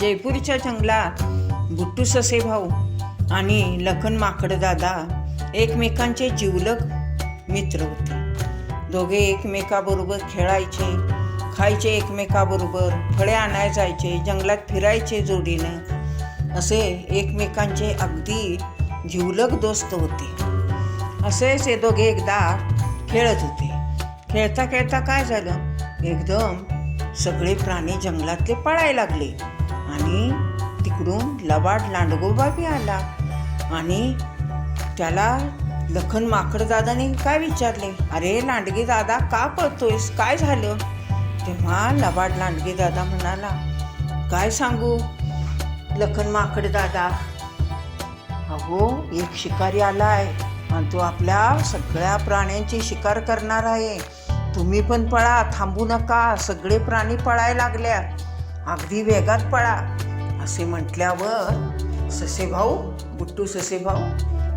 जयपूरच्या जंगलात गुट्टू ससे भाऊ आणि लखन माकडदादा एकमेकांचे जिवलग मित्र होते. दोघे एकमेकाबरोबर खेळायचे खायचे एकमेकाबरोबर फळे आणाय जायचे जंगलात फिरायचे जोडीने. असे एकमेकांचे अगदी जिवलग दोस्त होते. असेच हे दोघे एकदा खेळत होते. खेळता खेळता काय झालं? एकदम सगळे प्राणी जंगलातले पळायला लागले. आणि तिकडून लबाड लांडगोबा बी आला. आणि त्याला लखन माकड दादाने काय विचारले? अरे लांडगे दादा का पळतोयस? काय झालं? तेव्हा लबाड लांडगे दादा म्हणाला काय सांगू लखन माकड दादा? अहो एक शिकारी आलाय आणि तो आपल्या सगळ्या प्राण्यांची शिकार करणार आहे. तुम्ही पण पळा थांबू नका. सगळे प्राणी पळायला लागल्या अगदी वेगात पळा. असे म्हटल्यावर ससे भाऊ बुट्टू ससे भाऊ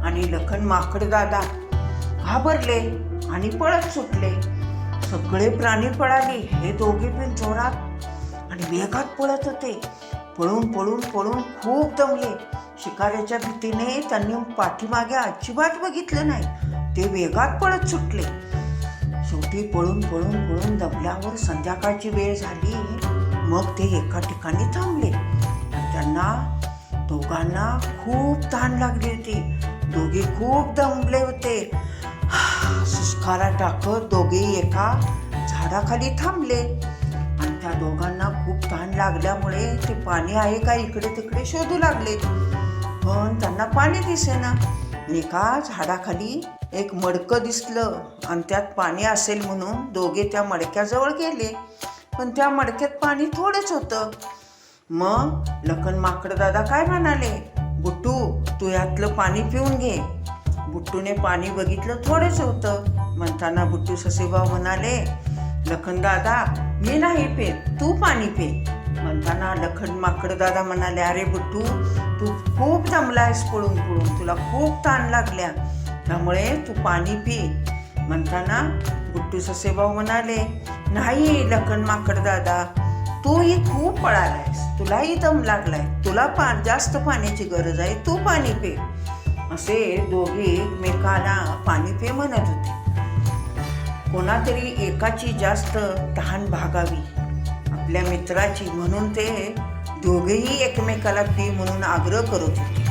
आणि लखन माकड दादा घाबरले आणि पळत सुटले. सगळे प्राणी पळाले हे दोघे पण जोरात आणि वेगात पळत होते. पळून पळून पळून खूप दमले. शिकाऱ्याच्या भीतीने त्यांनी पाठीमागे अजिबात बघितलं नाही. ते वेगात पळत सुटले. शेवटी पळून पळून पळून दमल्यावर संध्याकाळची वेळ झाली. मग ते एका ठिकाणी थांबले. त्यांना दोघांना खूप ताण लागली होती. दोघे खूप दमले होते. सुस्कारा टाकत दोघे एका झाडाखाली थांबले. आणि त्या दोघांना खूप ताण लागल्यामुळे ते पाणी आहे का इकडे तिकडे शोधू लागले. पण त्यांना पाणी दिसेना. एका झाडाखाली एक मडकं दिसलं. आणि त्यात पाणी असेल म्हणून दोघे त्या मडक्याजवळ गेले. पण त्या मडक्यात पाणी थोडेच होतं. मग लखन माकड दादा काय म्हणाले? बुट्टू तू यातलं पाणी पिऊन घे. बुट्टूने पाणी बघितलं थोडेच होतं. म्हणताना बुट्टू ससेबा म्हणाले लखन दादा मी नाही पेत तू पाणी पे. म्हणताना लखन माकड दादा म्हणाले अरे बुट्टू तू खूप दमलायस पळून पळून तुला खूप ताण लागल्या. त्यामुळे तू पाणी पी. म्हणताना गुट्टू ससेभाऊ म्हणाले नाही लखन माकड दादा तूही खूप पळालायस. तुलाही दम लागलाय. तुला पा जास्त पाण्याची गरज आहे. तू पाणी पे. असे दोघे एकमेकाला पाणी पे म्हणत होते. कोणातरी एकाची जास्त तहान भागावी आपल्या मित्राची म्हणून ते दोघेही एकमेकाला पी म्हणून आग्रह करत होते.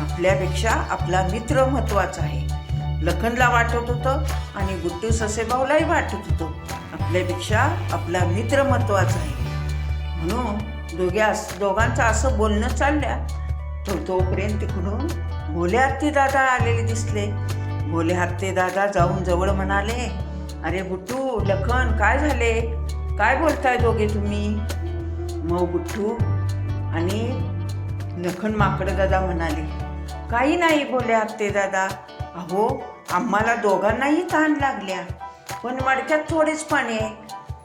आपल्यापेक्षा आपला मित्र महत्त्वाचा आहे. लखनला वाटत होतं आणि गुट्टू ससेभाऊलाही वाटत होतं. आपल्यापेक्षा आपला मित्र महत्त्वाचा आहे. म्हणून दोघ्या दोघांचं असं बोलणं चालल्या तो तोपर्यंत तिकडून भोले हत्ती दादा आलेले दिसले. भोले हत्ती दादा जाऊन जवळ म्हणाले अरे गुट्टू लखन काय झाले? काय बोलताय दोघे तुम्ही? मग गुट्टू आणि लखन माकड दादा म्हणाले काही नाही भोले हत्ते दादा अहो आम्हाला दोघांनाही तहान लागल्या. पण मडक्यात थोडेच पाणी आहे.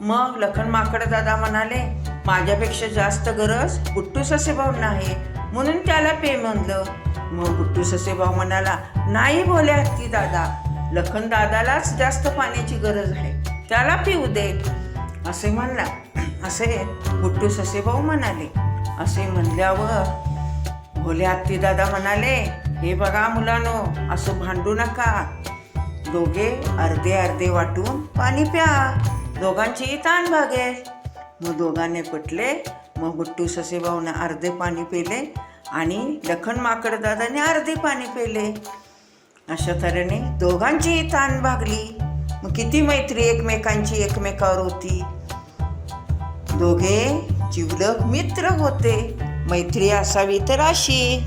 मग लखन माकड दादा म्हणाले माझ्यापेक्षा जास्त गरज गुट्टू ससेभाऊंना आहे. म्हणून त्याला पे म्हणलं. मग गुट्टू ससेभाऊ म्हणाला नाही बोल्या हत्ती दादा लखन दादालाच जास्त पाण्याची गरज आहे. त्याला पिऊ दे. असे म्हणला. असे गुट्टू ससेभाऊ म्हणाले. असे म्हणल्यावर भोले हत्ती दादा म्हणाले हे बघा मुलानो असं भांडू नका. दोघे अर्धे अर्धे वाटून पाणी प्या. दोघांची ताण भागेल मग दोघांनी पटले मग गुट्टू ससेभाऊने अर्धे पाणी पेले आणि लखन माकड दादाने अर्धे पाणी पेले. अशा तऱ्हेने दोघांचीही ताण भागली. मग किती मैत्री एकमेकांची एकमेकावर होती. दोघे जिवलग मित्र होते. मैत्री असावी तर अशी.